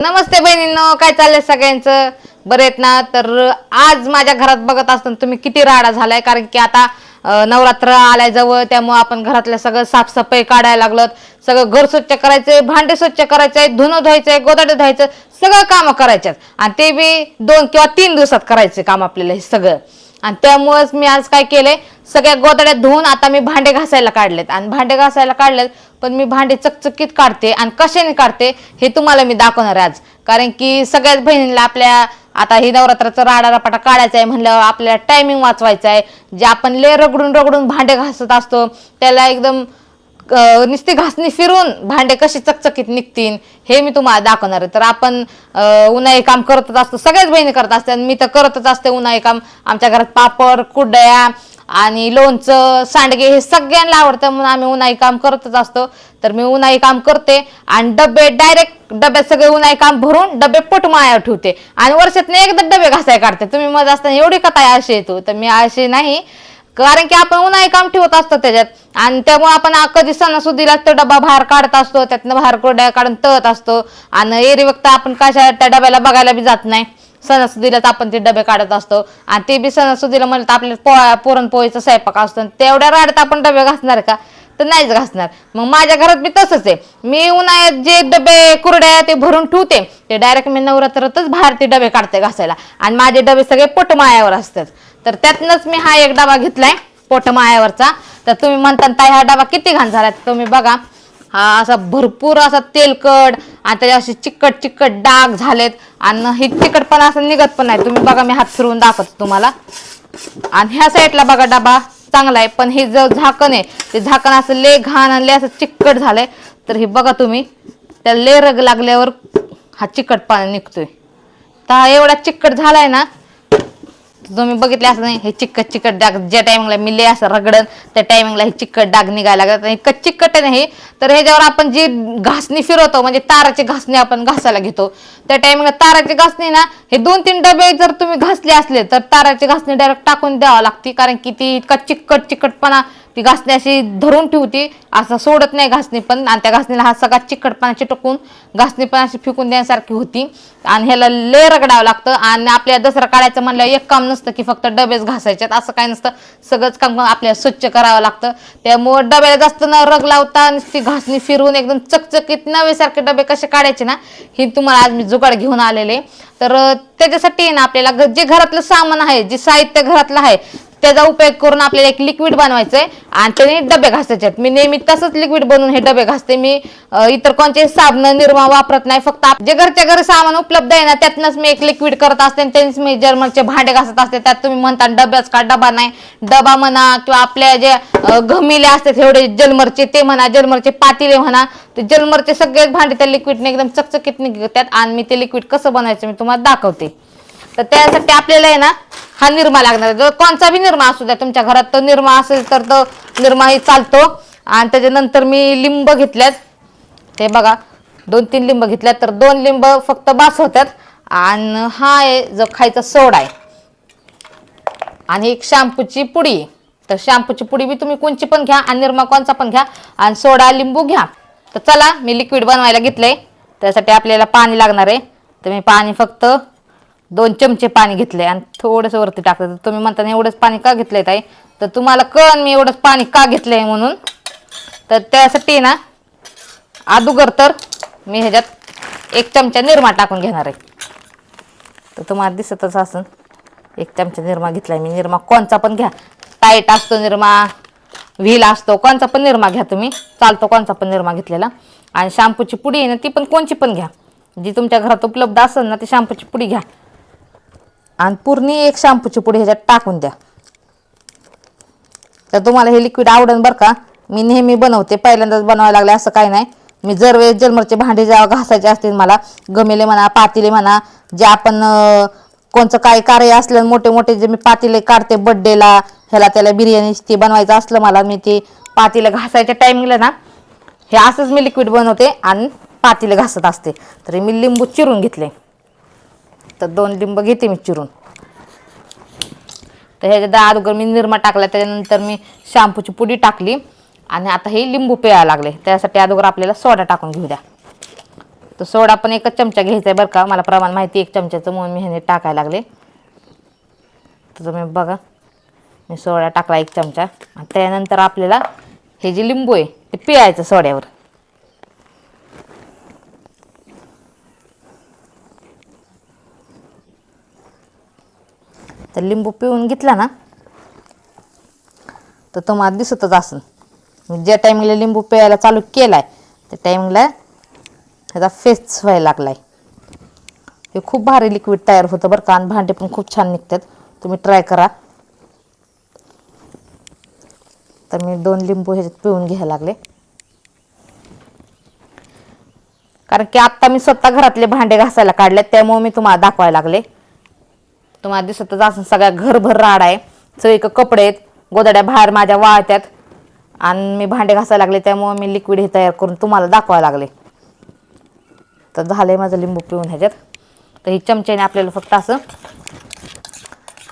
नमस्ते बहिणींनो काय चाललंय सगळ्यांचं? बरे आहेत ना? तर आज माझ्या घरात बघत असताना तुम्ही किती राडा झालाय कारण की आता नवरात्र आलाय जवळ त्यामुळे आपण घरातल्या सगळं साफसफाई काढायला लागलं सगळं घर स्वच्छ करायचंय भांडे स्वच्छ करायचंय धुणं धुवायचंय गोदाडे धुवायचं सगळं कामं करायच्यात. आणि ते बी दोन किंवा तीन दिवसात करायचे काम आपल्याला हे सगळं. आणि त्यामुळेच मी आज काय केलंय सगळ्या गोदड्या धुवून आता मी भांडे घासायला काढलेत. आणि भांडे घासायला काढलेत पण मी भांडे चकचकीत काढते आणि कशाने काढते हे तुम्हाला मी दाखवणार आहे आज. कारण की सगळ्याच बहिणींना आपल्या आता ही नवरात्राचा राडा रपाटा काढायचा आहे म्हणल्यावर आपल्याला टायमिंग वाचवायचा आहे. जे आपण ले रगडून रगडून भांडे घासत असतो त्याला एकदम नुसती घासणी फिरून भांडे कसे चकचकीत निघतील हे मी तुम्हाला दाखवणार आहे. तर आपण उन्हाळी काम करतच असतो सगळ्याच बहिणी करत असतात. मी तर करतच असते उन्हाळी काम. आमच्या घरात पापड कुड्या आणि लोणचं सांडगे हे सगळ्यांना आवडतं. म्हणून आम्ही उन्हाळी काम करतच असतो. तर मी उन्हाळी काम करते आणि डबे डायरेक्ट डब्यात सगळे उन्हाळी काम भरून डबे पोटमाळ्यावर ठेवते. आणि वर्षातून एकदा डबे घासाय काढते. तुम्ही मजा असताना एवढी कथा आळशी येतो तर मी आळशी नाही. कारण की आपण उन्हाळी काम ठेवत असतो त्याच्यात. आणि त्यामुळे आपण कधी सणासुदीला तो डबा बाहेर काढत असतो. त्यातनं बाहेर कोरड्या काढून तळत असतो. आणि एरी वक्त आपण कशा त्या डब्याला बघायला बी जात नाही. सणासुदीलाच आपण ते डबे काढत असतो. आणि ते बी सणासुदीला म्हणलं तर आपल्याला पोळा पुरणपोळीचा स्वयंपाक असतो. आणि तेवढ्या राड्यात आपण डबे घासणार का? तर नाहीच घासणार. मग माझ्या घरात बी तसंच आहे. मी उन्हाळ्यात जे डबे कुरड्या ते भरून ठेवते. ते डायरेक्ट मी नवरात्रातच बाहेर ते डबे काढते घासायला. आणि माझे डबे सगळे पोटमाळ्यावर असतात. तर त्यातनंच मी हा एक डबा घेतलाय पोटमाळ्यावरचा. तर तुम्ही म्हणता ताई हा डबा किती घाण झाला तुम्ही बघा हा असा भरपूर असा तेलकट आणि त्याच्या असे चिकट चिकट डाग झालेत. आणि हे चिकट पण असं निघत पण नाही. तुम्ही बघा मी हात फिरवून दाखवतो तुम्हाला. आणि ह्या साईडला बघा डबा चांगला आहे. पण हे जो झाकण आहे ते झाकण असं ले घाण आणि लय असं चिकट झालंय. तर हे बघा तुम्ही त्या ले रग लागल्यावर हा चिकटपणा निघतोय. तर हा एवढा चिकट झालाय ना तुम्ही बघितले असं नाही हे चिकट चिकट डाग ज्या टायमिंगला मिले असं रगडन त्या टायमिंगला हे चिकट डाग निघायला लागतात आणि कच्ची कट नाही तर ह्याच्यावर आपण जी घासणी फिरवतो म्हणजे ताराची घासणी आपण घासायला घेतो त्या टायमिंगला ताराची घासणी ना हे दोन तीन डबे जर तुम्ही घासले असले तर ताराची घासणी डायरेक्ट टाकून द्यावं लागते कारण की ती इतका चिकट चिकटपणा ती घासणी अशी धरून ठेवती असं सोडत नाही घासणी पण. आणि त्या घासणीला हा सगळा चिकटपणा चिटकून घासणी पण अशी फेकून देण्यासारखी होती. आणि ह्याला ले रगडावं लागतं. आणि आपल्या दसरा काढायचं म्हणल्यावर एक काम नसतं की फक्त डबेच घासायच्यात असं काय नसतं. सगळंच काम आपल्याला स्वच्छ करावं लागतं. त्यामुळं डब्याला जास्त न रग लावता आणि ती घासणी फिरून एकदम चकचकीत नवेसारखे डबे कसे काढायचे ना हे तुम्हाला आज मी जुगाड घेऊन आलेले. तर त्याच्यासाठी ना आपल्याला जे घरातलं सामान आहे जे साहित्य घरातलं आहे त्याचा उपयोग करून आपल्याला एक लिक्विड बनवायचं आहे आणि त्याने डबे घासायचे आहेत मी नेहमी तसंच लिक्विड बनवून हे डबे घासते. मी इतर कोणते साबण निर्मा वापरत नाही. फक्त जे घरच्या घरी सामान उपलब्ध आहे ना त्यातनंच मी एक लिक्विड करत असते आणि त्यांनीच मी जर्मनचे भांडे घासत असते. त्यात तुम्ही म्हणता डब्याच का? डबा नाही. डबा म्हणा किंवा आपल्या जे घमिले असतात एवढे जलमरचे ते म्हणा जलमरचे पातिले म्हणा ते जलमरचे सगळेच भांडे त्या लिक्विडने एकदम चकचकीत निघतात आणि मी ते लिक्विड कसं बनायचं मी तुम्हाला दाखवते. तर त्यासाठी आपल्याला आहे ना हा निरमा लागणार आहे. जर कोणचा बी निरमा असू द्या तुमच्या घरात तो निरमा असेल तर तो निरमाही चालतो. आणि त्याच्यानंतर मी लिंब घेतल्यात. ते बघा दोन तीन लिंब घेतल्यात तर दोन लिंब फक्त बास होतात आणि हा आहे जो खायचा सोडा आहे. आणि एक शॅम्पूची पुडी. आहे. तर शॅम्पूची पुडी बी तुम्ही कोणची पण घ्या आणि निरमा कोणचा पण घ्या आणि सोडा लिंबू घ्या. तर चला मी लिक्विड बनवायला घेतलंय. त्यासाठी आपल्याला पाणी लागणार आहे. तर मी पाणी फक्त दोन चमचे पाणी घेतले आणि थोडंसं वरती टाकलं तर तुम्ही म्हणता एवढंच पाणी का घेतलंय ताई? तर तुम्हाला कळण मी एवढंच पाणी का घेतलंय म्हणून. तर त्यासाठी ना अदुगर तर मी ह्याच्यात एक चमचा निरमा टाकून घेणार आहे. तर तुम्हाला दिसतच असून एक चमचा निरमा घेतलाय मी. निरमा कोणचा पण घ्या. टाईट असतो निरमा व्हील असतो कोणचा पण निरमा घ्या तुम्ही. चालतो कोणचा पण निरमा घेतलेला. आणि शॅम्पूची पुडी आहे ना ती पण कोणची पण घ्या. जी तुमच्या घरात उपलब्ध असेल ना ती शॅम्पूची पुडी घ्या. आणि पूर्ण एक शॅम्पूची पुडी ह्याच्यात टाकून द्या. तर तुम्हाला हे लिक्विड आवडेल बरं का? मी नेहमी बनवते. पहिल्यांदाच बनवायला लागले असं काही नाही. मी जर वेळेस जलमरचे भांडे जेव्हा घासायचे असतील मला गमेले म्हणा पातिले म्हणा जे आपण कोणचं काय कार्य असलं मोठे मोठे जे मी पातिले काढते बड्डेला ह्याला त्याला बिर्याणी ते बनवायचं असलं मला मी ते पातिले घासायच्या टायमिंगला ना हे असंच मी लिक्विड बनवते आणि पातिले घासत असते. तर मी लिंबू चिरून घेतले. तर दोन लिंब घेते मी चिरून. तर ह्याच्यात अगोदर मी निरमा टाकला त्याच्यानंतर मी शॅम्पूची पुडी टाकली आणि आता हे लिंबू पिळायला लागले. त्यासाठी अगोदर आपल्याला सोडा टाकून घेऊ द्या. तर सोडा पण एकच चमचा घ्यायचा आहे बरं का. मला प्रमाण माहिती एक चमच्याचं म्हणून मी ह्याने टाकायला लागले. तर तुम्ही बघा मी सोडा टाकला एक चमचा. आणि त्यानंतर आपल्याला हे जे लिंबू आहे ते पिळायचं सोड्यावर. तर लिंबू पिळून घेतला ना तर तुम्हाला दिसतच असेल मी ज्या टायमिंगला लिंबू पिळायला चालू केलाय त्या टायमिंगला ह्याचा फेस व्हायला लागलाय. हे खूप भारी लिक्विड तयार होतं बरं का आणि भांडे पण खूप छान निघतात. तुम्ही ट्राय करा. तर मी दोन लिंबू ह्याच्यात पिळून घ्यायला लागले. कारण की आत्ता मी स्वतः घरातले भांडे घासायला काढले त्यामुळे मी तुम्हाला दाखवायला लागले. तुम्हाला दिसतच असं सगळ्या घरभर राड आहे. सगळीकडे कपडे आहेत गोदड्या बाहेर माझ्या वाळत्यात. आणि मी भांडे घासायला लागले त्यामुळे मी लिक्विड हे तयार करून तुम्हाला दाखवायला लागले. तर झालं आहे माझं लिंबू पिऊन ह्याच्यात. तर ही चमच्याने आपल्याला फक्त असं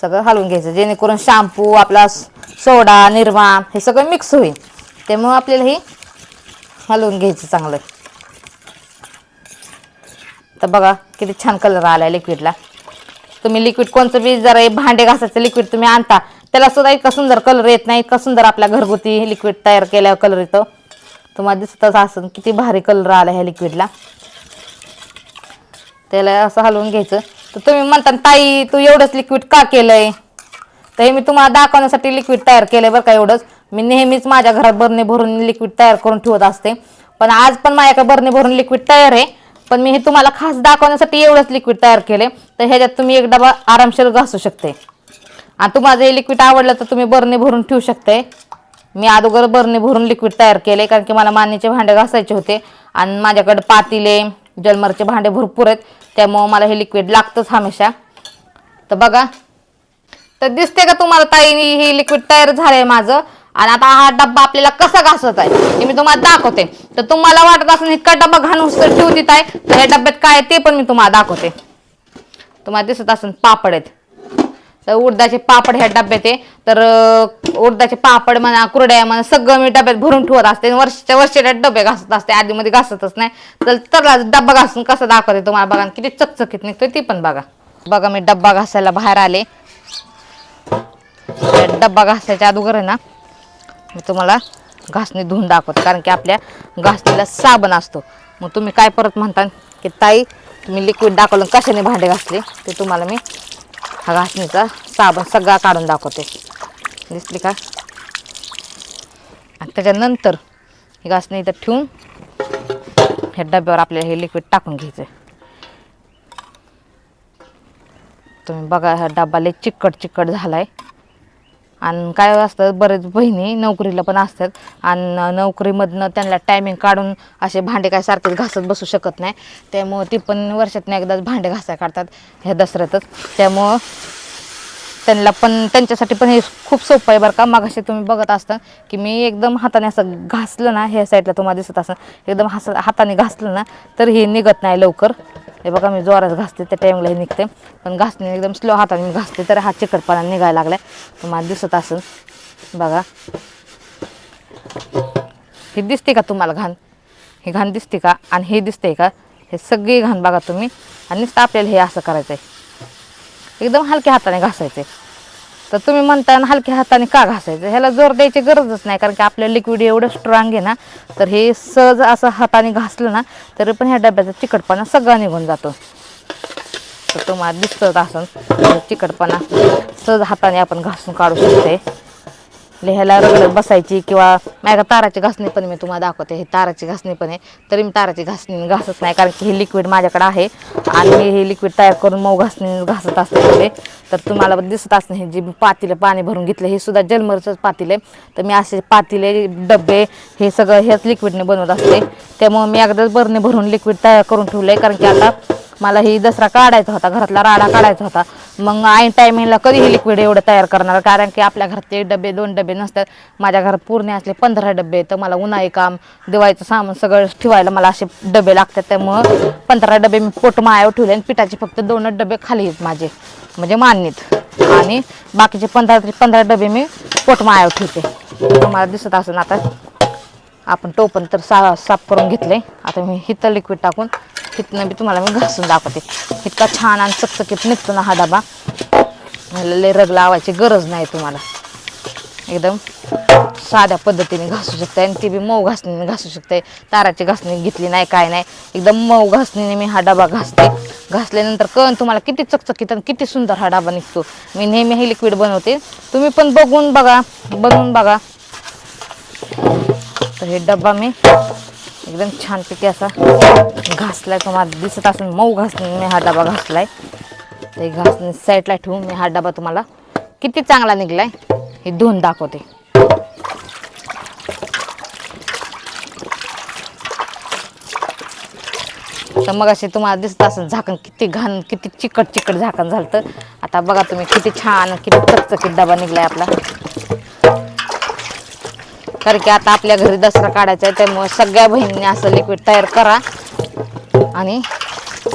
सगळं हलवून घ्यायचं जेणेकरून शॅम्पू आपला सोडा निरमा हे सगळं मिक्स होईल. त्यामुळं आपल्याला हे हलवून घ्यायचं चांगलं. तर बघा किती छान कलर आला आहे लिक्विडला तुम्ही लिक्विड कोणतं बी जरा भांडे घासायचं लिक्विड तुम्ही आणता. त्याला सुद्धा इतका सुंदर कलर येत नाही इतका सुंदर आपल्या घरगुती लिक्विड तयार केल्यावर कलर येतो. तुम्हाला दिसतच असं किती भारी कलर आला ह्या लिक्विडला त्याला असं हलवून घ्यायचं. तर तुम्ही म्हणता ताई तू एवढंच लिक्विड का केलंय? तर हे मी तुम्हाला दाखवण्यासाठी लिक्विड तयार केलंय बरं का एवढंच. मी नेहमीच माझ्या घरात बरणे भरून लिक्विड तयार करून ठेवत असते. पण आज पण माझ्याकडे बरणे भरून लिक्विड तयार आहे. पण मी हे तुम्हाला खास दाखवण्यासाठी एवढंच लिक्विड तयार केले तर ह्याच्यात तुम्ही एक डबा आरामशीर घासू शकते. आणि तुम्हाला जर हे लिक्विड आवडलं तर तुम्ही बरणी भरून ठेवू शकते. मी अगोदर बरणी भरून लिक्विड तयार केले कारण की मला मानेचे भांडे घासायचे होते आणि माझ्याकडे पातीले जलमरचे भांडे भरपूर आहेत. त्यामुळं मला हे लिक्विड लागतंच हमेशा. तर बघा तर दिसते का तुम्हाला ताईनी हे लिक्विड तयार झालं आहे माझं? आणि आता हा डब्बा आपल्याला कसा घासत आहे हे मी तुम्हाला दाखवते. तर तुम्हाला वाटत असेल इतका डब्बा घालून ठेवतीत आहे तर ह्या डब्यात काय आहे ते पण मी तुम्हाला दाखवते. तुम्हाला दिसत असेल पापड आहेत. तर उडदाचे पापड ह्या डब्यात आहे. तर उडदाचे पापड म्हणा कुरड्या म्हणा सगळं मी डब्यात भरून ठेवत असते आणि वर्षाच्या वर्षाच्या डबे घासत असते. आधीमध्ये घासतच नाही. तर तर डब्बा घासून कसं दाखवते तुम्हाला बघा. किती चकचकीत निघतोय ती पण बघा. बघा मी डब्बा घासायला बाहेर आले. डब्बा घासायच्या अगोदर आहे ना मी तुम्हाला घासणी धुवून दाखवते. कारण की आपल्या घासणीला साबण असतो. मग तुम्ही काय परत म्हणता की ताई तुम्ही लिक्विड दाखवलं कशाने भांडे घासले ते तुम्हाला मी हा घासणीचा साबण सगळा काढून दाखवते. दिसली का? आणि त्याच्यानंतर ही घासणी इथं ठेवून ह्या डब्यावर आपल्याला हे लिक्विड टाकून घ्यायचं तुम्ही बघा हा डब्बा लय चिकट चिकट आहे आणि काय असतं बरेच बहिणी नोकरीला पण असतात आणि नोकरीमधनं त्यांना टायमिंग काढून असे भांडे काय सारखेच घासत बसू शकत नाही. त्यामुळं ती पण वर्षातनं एकदाच भांडे घासाय काढतात ह्या दसऱ्यातच. त्यामुळं त्यांना पण त्यांच्यासाठी पण हे खूप सोपं आहे बरं का. मग तुम्ही बघत असता की मी एकदम हाताने असं घासलं ना ह्या साईडला तुम्हाला दिसत असं एकदम हस हाताने घासलं ना तर हे निघत नाही लवकर. हे बघा मी जोरात घासते त्या टाईमला हे निघते. पण घासणे एकदम स्लो हाताने मी घासते तर हा चिकटपणा निघायला लागलाय. तुम्हाला दिसत असेल. बघा. हे दिसते का तुम्हाला घाण? हे घाण दिसते का? आणि हे दिसते का? हे सगळी घाण बघा तुम्ही. आणि नुसतं आपल्याला हे असं करायचं आहे एकदम हलक्या हाताने घासायचं आहे तर तुम्ही म्हणताय ना हलक्या हाताने का घासायचं? ह्याला जोर द्यायची गरजच नाही कारण की आपलं लिक्विड एवढं स्ट्रॉंग आहे ना तर हे सहज असं हाताने घासलं ना तरी पण ह्या डब्याचा चिकटपणा सगळा निघून जातो. तर तुम्हाला दिसत असं चिकटपणा सहज हाताने आपण घासून काढू शकते लिहायला रगडत बसायची किंवा माझ्या ताराची घासणी पण मी तुम्हाला दाखवते हे ताराची घासणी पण आहे. तरी मी ताराची घासणी घासत नाही कारण की हे लिक्विड माझ्याकडे आहे आणि मी हे लिक्विड तयार करून मऊ घासणी घासत असते तर तुम्हाला दिसत असणं हे जे मी पातीले पाणी भरून घेतलं हे सुद्धा जलमरचंच पातीले. तर मी असे पातीले डबे हे सगळं हेच लिक्विडने बनवत असते. त्यामुळे मी अगदीच बरणे भरून लिक्विड तयार करून ठेवलं आहे कारण की आता मला ही दसरा काढायचा होता घरातला राडा काढायचा होता. मग ऐन टायमिंगला कधी हे लिक्विड एवढं तयार करणार कारण की आपल्या घरात एक डबे दोन डबे नसतात. माझ्या घरात पूर्ण असले पंधरा डबे तर मला उन्हाळी काम दिवाळीचं सामान सगळं ठेवायला मला असे डबे लागतात. त्यामुळं पंधरा डबे मी पोट मायावर ठेवले आणि पिठाचे फक्त दोनच डबे खाली आहेत माझे म्हणजे मान्यत. आणि बाकीचे पंधरा पंधरा डबे मी पोट मायावर ठेवते. तुम्हाला दिसत असेल आता आपण टोपण तर सा साफ करून घेतले आता मी हिथं लिक्विड टाकून हिथनं बी तुम्हाला मी घासून दाखवते. इतका छान आणि चकचकीत निघतो ना हा डबा. लय रग लावायची गरज नाही तुम्हाला. एकदम साध्या पद्धतीने घासू शकताय आणि ती बी मऊ घासणीने घासू शकते ताराची घासणी घेतली नाही काय नाही. एकदम मऊ घासणीने मी हा डबा घासते. घासल्यानंतर कण तुम्हाला किती चकचकीत आणि किती सुंदर हा डबा निघतो. मी नेहमी हे लिक्विड बनवते. तुम्ही पण बघून बघा बनवून बघा. तर हे डब्बा मी एकदम छानपैकी असा घासलाय. तुम्हाला दिसत असून मऊ घासणीने मी हा डबा घासलाय. ते घासणी साईडला ठेवून मी हा डबा तुम्हाला किती चांगला निघलाय हे धुवून दाखवते. तर मग असे तुम्हाला दिसत असेल झाकण किती घाण किती चिकट चिकट झाकण झालं आता बघा तुम्ही किती छान किती चकचकीत डबा निघलाय आपला. कारण की आता आपल्या घरी दसरा काढायचा आहे त्यामुळे सगळ्या बहिणींनी असं लिक्विड तयार करा. आणि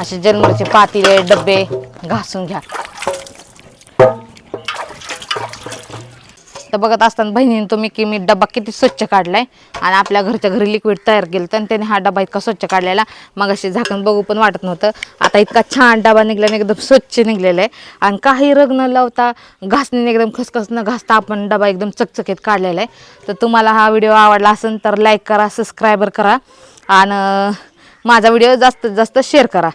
असे जन्मचे पातीले डबे घासून घ्या. तर बघत असताना बहिणीने तुम्ही की मी डबा किती स्वच्छ काढलाय आणि आपल्या घरच्या घरी लिक्विड तयार केलं तर त्याने हा डबा इतका स्वच्छ काढलेला. मग अशी झाकण बघू पण वाटत नव्हतं. आता इतका छान डबा निघला आणि एकदम स्वच्छ निघलेला आहे. आणि काही रग न लावता घासणीने एकदम खसखस न घासता आपण डबा एकदम चकचकीत काढलेला आहे. तर तुम्हाला हा व्हिडिओ आवडला असेल तर लाईक करा सबस्क्रायबर करा आणि माझा व्हिडिओ जास्तीत जास्त शेअर करा.